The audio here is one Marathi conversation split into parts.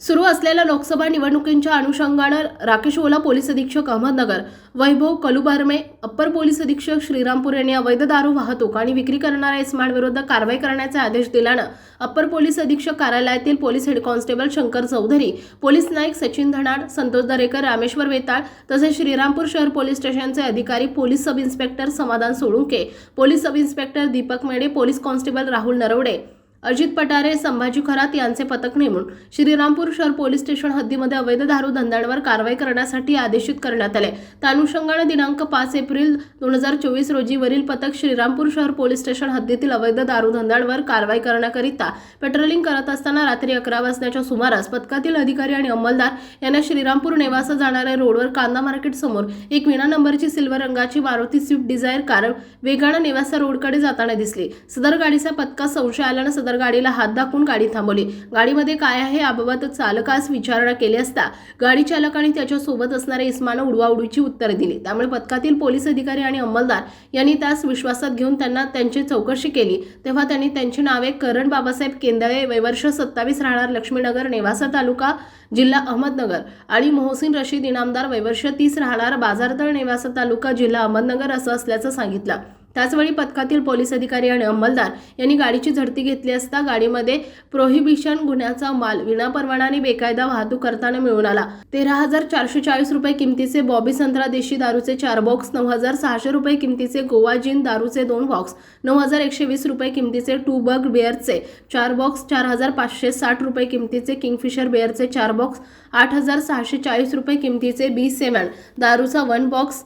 सुरू असलेल्या लोकसभा निवडणुकींच्या अनुषंगानं राकेश ओला पोलीस अधीक्षक अहमदनगर वैभव कलुबारमे अप्पर पोलीस अधीक्षक श्रीरामपूर यांनी अवैध दारू वाहतूक आणि विक्री करणाऱ्या इस्मांविरुद्ध कारवाई करण्याचे आदेश दिल्यानं अप्पर पोलीस अधीक्षक कार्यालयातील police head constable Shankar Chaudhari police Naik Sachin Dhanad Santosh Darekar Rameshwar Vetal तसेच श्रीरामपूर शहर पोलीस स्टेशनचे अधिकारी police sub inspector Samadhan Solunke police sub inspector Deepak Mede police constable Rahul Narwade Ajit Patare Sambhaji Kharat यांचे पथक नेमून श्रीरामपूर शहर पोलीस स्टेशन हद्दीमध्ये अवैध दारू धंद्यांवर कारवाई करण्यासाठी आदेशित करण्यात आले. त्या अनुषंगानं दिनांक पाच एप्रिल दोन हजार चोवीस रोजी वरील पथक श्रीरामपूर शहर पोलीस स्टेशन हद्दीतील अवैध दारू धंद्यांवर कारवाई करण्याकरिता पेट्रोलिंग करत असताना रात्री अकरा वाजण्याच्या सुमारास पथकातील अधिकारी आणि अंमलदार यांना श्रीरामपूर नेवासा जाणाऱ्या रोडवर कांदा मार्केट समोर एक विना नंबरची सिल्वर रंगाची मारुती स्विफ्ट डिझायर कार वेगानं नेवासा रोडकडे जाताना दिसली. सदर गाडीचा पथका संशय आल्यानं सदर गाडीला हात दाखवून गाडी थांबवली. गाडीमध्ये काय आहे याबाबत चालकास विचारणा केली असता गाडी चालक आणि त्याच्यासोबत असणाऱ्या इस्मानं उडवाउडीची उत्तरे दिली. त्यामुळे पथकातील पोलीस अधिकारी आणि अंमलदार यांनी त्यास विश्वासात घेऊन त्यांना त्यांची चौकशी केली. तेव्हा त्यांनी त्यांची नावे करण बाबासाहेब केंदळे वैवर्ष सत्तावीस राहणार लक्ष्मीनगर नेवासा तालुका जिल्हा अहमदनगर आणि मोहसिन रशीद इनामदार वैवर्ष तीस राहणार बाजारतळ नेवासा तालुका जिल्हा अहमदनगर असं असल्याचं सांगितलं. त्याचवेळी पथकातील पोलीस अधिकारी आणि अंमलदार यांनी गाडीची झडती घेतली असता गाडीमध्ये प्रोहिबिशन गुन्ह्याचा माल विनापरवानाने बेकायदा वाहतूक करताना मिळून आला. तेरा हजार चारशे चाळीस रुपये किमतीचे बॉबी संत्रा देशी दारूचे चार बॉक्स नऊ हजार सहाशे रुपये किमतीचे गोवा जिन दारूचे दोन बॉक्स नऊ हजार एकशे वीस रुपये किमतीचे टू बग बिअरचे चार बॉक्स चार हजार पाचशे साठ रुपये किमतीचे किंगफिशर बिअरचे चार बॉक्स आठ हजार सहाशे चाळीस रुपये किमतीचे बी सेवन दारूचा वन बॉक्स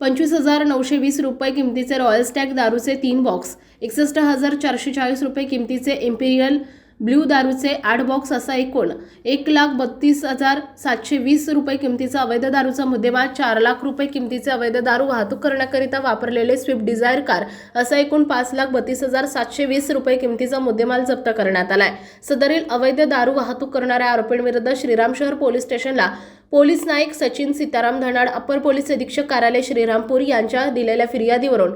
पंचवीस हजार नऊशे वीस रुपये किमतीचे रॉयल स्टॅग दारूचे तीन बॉक्स एकसष्ट हजार चारशे चाळीस रुपये किमतीचे इम्पिरियल ब्ल्यू दारूचे आठ बॉक्स असा एकूण एक लाख बत्तीस हजार सातशे वीस रुपये किमतीचा अवैध दारूचा मुद्देमाल चार लाख रुपये किमतीचे अवैध दारू वाहतूक करण्याकरिता वापरलेले स्विफ्ट डिझायर कार असा एकूण पाच लाख बत्तीस हजार सातशे वीस रुपये किमतीचा मुद्देमाल जप्त करण्यात आलाय. सदरील अवैध दारू वाहतूक करणाऱ्या आरोपींविरुद्ध श्रीराम शहर पोलीस स्टेशनला police Naik Sachin Sitaram Dhanad upper police अधीक्षक कार्यालय श्रीरामपूर यांच्या दिलेल्या फिर्यादीवरून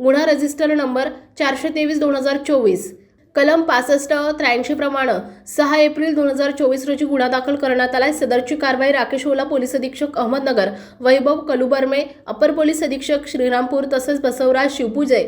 गुन्हा रजिस्टर नंबर चारशे तेवीस दोन हजार चोवीस कलम पासष्ट त्र्याऐंशी प्रमाणे सहा एप्रिल दोन हजार चोवीस रोजी गुन्हा दाखल करण्यात आलाय. सदरची कारवाई राकेश ओला पोलीस अधीक्षक अहमदनगर वैभव कलुबर्मे अपर पोलीस अधीक्षक श्रीरामपूर तसेच बसवराज शिवपूजे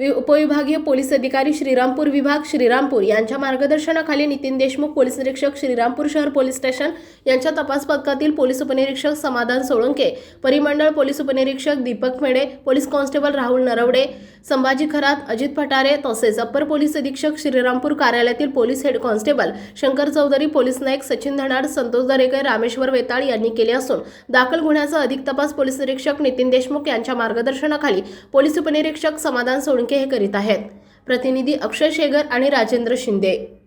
उपविभागीय पोलीस अधिकारी श्रीरामपूर विभाग श्रीरामपूर यांच्या मार्गदर्शनाखाली नितीन देशमुख पोलीस निरीक्षक श्रीरामपूर शहर पोलीस स्टेशन यांच्या तपास पथकातील पोलीस उपनिरीक्षक समाधान सोळंके परिमंडळ पोलीस उपनिरीक्षक दीपक मेडे पोलीस कॉन्स्टेबल राहुल नरवडे संभाजी खरात अजित फटारे तसेच अप्पर पोलीस अधीक्षक श्रीरामपूर कार्यालयातील police head constable Shankar Chaudhari police Naik Sachin Dhanad Santosh Darekar Rameshwar Vetal यांनी केले असून दाखल गुन्ह्याचा अधिक तपास पोलीस निरीक्षक नितीन देशमुख यांच्या मार्गदर्शनाखाली पोलीस उपनिरीक्षक समाधान सोळंके हे करीत आहेत. प्रतिनिधी अक्षय शेगर आणि राजेंद्र शिंदे.